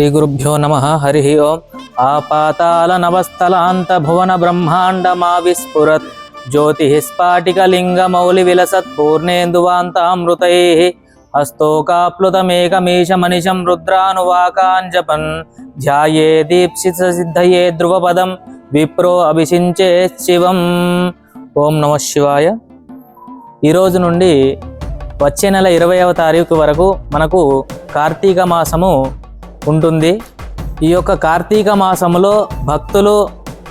శ్రీ గురుభ్యో నమ హరి ఓం ఆపాతాల నవస్థలాంత భువన బ్రహ్మాండమావిస్ఫురత్ విస్ఫురత్ జ్యోతి స్ఫాటికలింగ మౌలి విలసత్ పూర్ణేందువాంతామృతై హస్తోకాప్లుతమేకమీశ మనిషం రుద్రానువాకాంజపన్ ధ్యాయే దీప్సిత సిద్ధయే ధ్రువపదం విప్రో అభిషించే శివం ఓం నమ శివాయ ఈరోజు నుండి వచ్చే నెల ఇరవైవ తారీఖు వరకు మనకు కార్తీక మాసము ఉంటుంది. ఈ యొక్క కార్తీక మాసంలో భక్తులు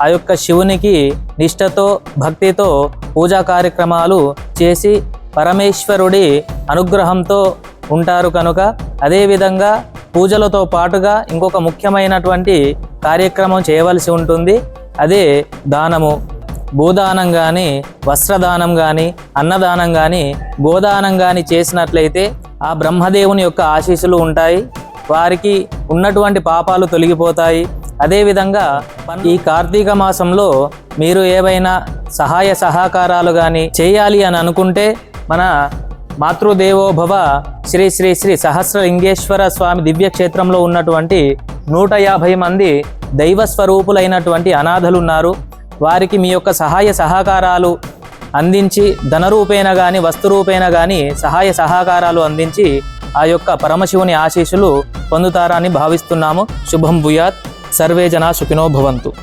ఆ యొక్క శివునికి నిష్ఠతో భక్తితో పూజా కార్యక్రమాలు చేసి పరమేశ్వరుడి అనుగ్రహంతో ఉంటారు కనుక అదేవిధంగా పూజలతో పాటుగా ఇంకొక ముఖ్యమైనటువంటి కార్యక్రమం చేయవలసి ఉంటుంది. అదే దానము. భూదానం కానీ వస్త్రదానం కానీ అన్నదానం కానీ గోదానం కానీ చేసినట్లయితే ఆ బ్రహ్మదేవుని యొక్క ఆశీస్సులు ఉంటాయి. వారికి ఉన్నటువంటి పాపాలు తొలగిపోతాయి. అదేవిధంగా ఈ కార్తీక మాసంలో మీరు ఏవైనా సహాయ సహకారాలు కానీ చేయాలి అని అనుకుంటే మన మాతృదేవోభవ శ్రీ శ్రీ శ్రీ సహస్రలింగేశ్వర స్వామి దివ్యక్షేత్రంలో ఉన్నటువంటి నూట యాభై మంది దైవ స్వరూపులైనటువంటి అనాథలు ఉన్నారు వారికి మీ యొక్క సహాయ సహకారాలు అందించి ధనరూపేణ కానీ వస్తురూపేణ కానీ సహాయ సహకారాలు అందించి ఆ యొక్క పరమశివుని ఆశీస్సులు పొందుతారని భావిస్తున్నాము. శుభం భూయాత్. సర్వే జనా సుఖినో భవంతు.